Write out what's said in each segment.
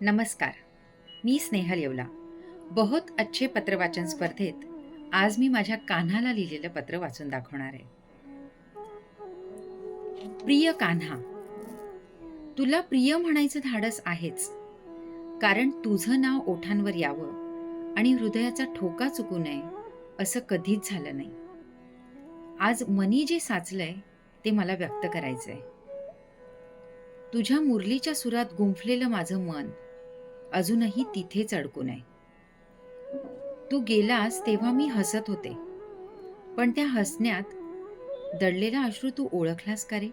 नमस्कार. मी स्नेहल येवला बहुत अच्छे पत्रवाचन स्पर्धेत आज मी माझ्या कान्हाला लिहिलेलं पत्र वाचून दाखवणार आहे. प्रिय कान्हा तुला प्रिय म्हणायचं धाडस आहेच. कारण तुझं नाव ओठांवर यावं आणि हृदयाचा ठोका चुकू नये असं कधीच झालं नाही. आज मनी जे साचलंय ते मला व्यक्त करायचंय. तुझ्या मुरलीच्या सुरात गुंफलेलं माझं मन अजूनही तिथेच अडकून आहे तू गेलास तेव्हा मी हसत होते. पण त्या हसण्यात दडलेला अश्रू तू ओळखलास का रे?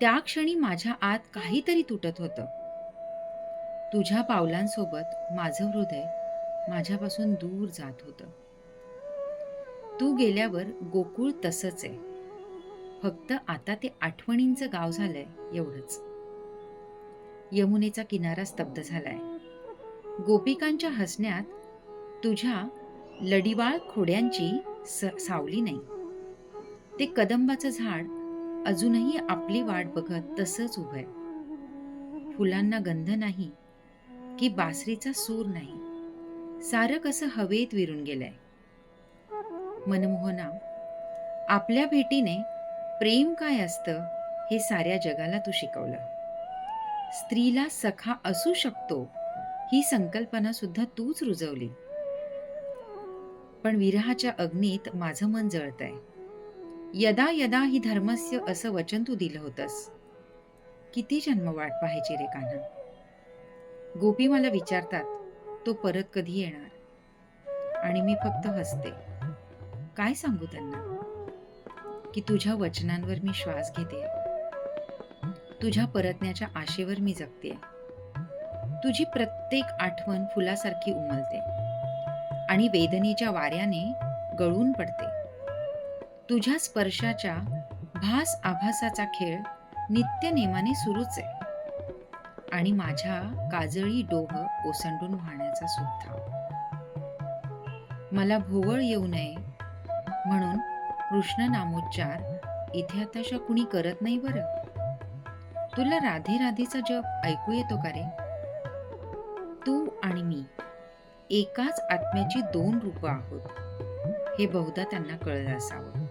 त्या क्षणी माझ्या आत काहीतरी तुटत होतं. तुझ्या पावलांसोबत माझं हृदय माझ्यापासून दूर जात होतं. तू गेल्यावर गोकुळ तसंच आहे. फक्त आता ते आठवणींचं गाव झालंय एवढंच. यमुनेचा किनारा स्तब्ध झालाय. गोपिकांच्या हसण्यात तुझ्या लडीवाळ खोड्यांची स सावली नाही. ते कदंबाचं झाड अजूनही आपली वाट बघत तसंच उभं आहे. फुलांना गंध नाही की बासरीचा सूर नाही. सारं कसं हवेत विरून गेलंय. मनमोहना आपल्या भेटीने प्रेम काय असतं हे साऱ्या जगाला तू शिकवलं. स्त्रीला सखा असू शकतो ही संकल्पना सुद्धा तूच रुजवली. पण विरहाच्या अग्नीत माझं मन जळतंय. यदा यदा ही धर्मस्य असं वचन तू दिलं होतंस. किती जन्म वाट पाहायची रे कान्हा? गोपी मला विचारतात तो परत कधी येणार? आणि मी फक्त हसते. काय सांगू त्यांना? की तुझ्या वचनांवर मी श्वास घेते. तुझ्या परतण्याच्या आशेवर मी जगते. तुझी प्रत्येक आठवण फुलासारखी उमलते. आणि वेदनेच्या वाऱ्याने गळून पडते. तुझ्या स्पर्शाच्या भास आभासाचा खेळ नित्य नेमाने सुरूच आहे. आणि माझ्या काजळी डोह ओसंडून वाहण्याचा सुद्धा. मला भोवळ येऊ नये म्हणून कृष्ण नामोच्चार इथे आता कुणी करत नाही बरं. तुला राधे राधेचा जप ऐकू येतो का रे? तू आणि मी एकाच आत्म्याची दोन रूप आहोत. हे बहुधा त्यांना कळलं असावं.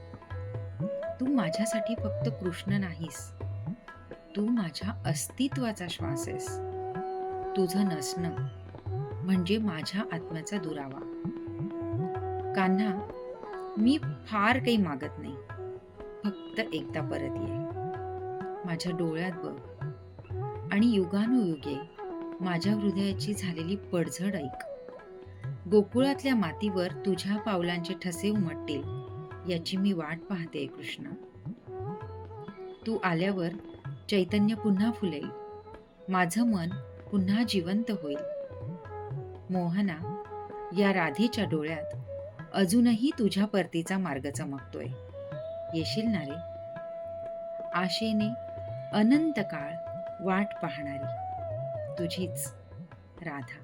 तू माझ्यासाठी फक्त कृष्ण नाहीस. तू माझ्या अस्तित्वाचा श्वास आहेस. तुझं नसणं म्हणजे माझ्या आत्म्याचा दुरावा. कान्हा मी फार काही मागत नाही. फक्त एकदा परत ये. माझ्या डोळ्यात बघ. आणि युगानुयुगे माझ्या हृदयाची झालेली पडझड ऐक. गोकुळातल्या मातीवर तुझ्या पावलांचे ठसे उमटतील याची मी वाट पाहते कृष्ण. तू आल्यावर चैतन्य पुन्हा फुलेल. माझं मन पुन्हा जिवंत होईल. मोहना या राधेच्या डोळ्यात अजूनही तुझ्या परतीचा मार्ग चमकतोय. येशील ना रे? आशेने अनंत काळ वाट पाहणारी तुझीच राधा.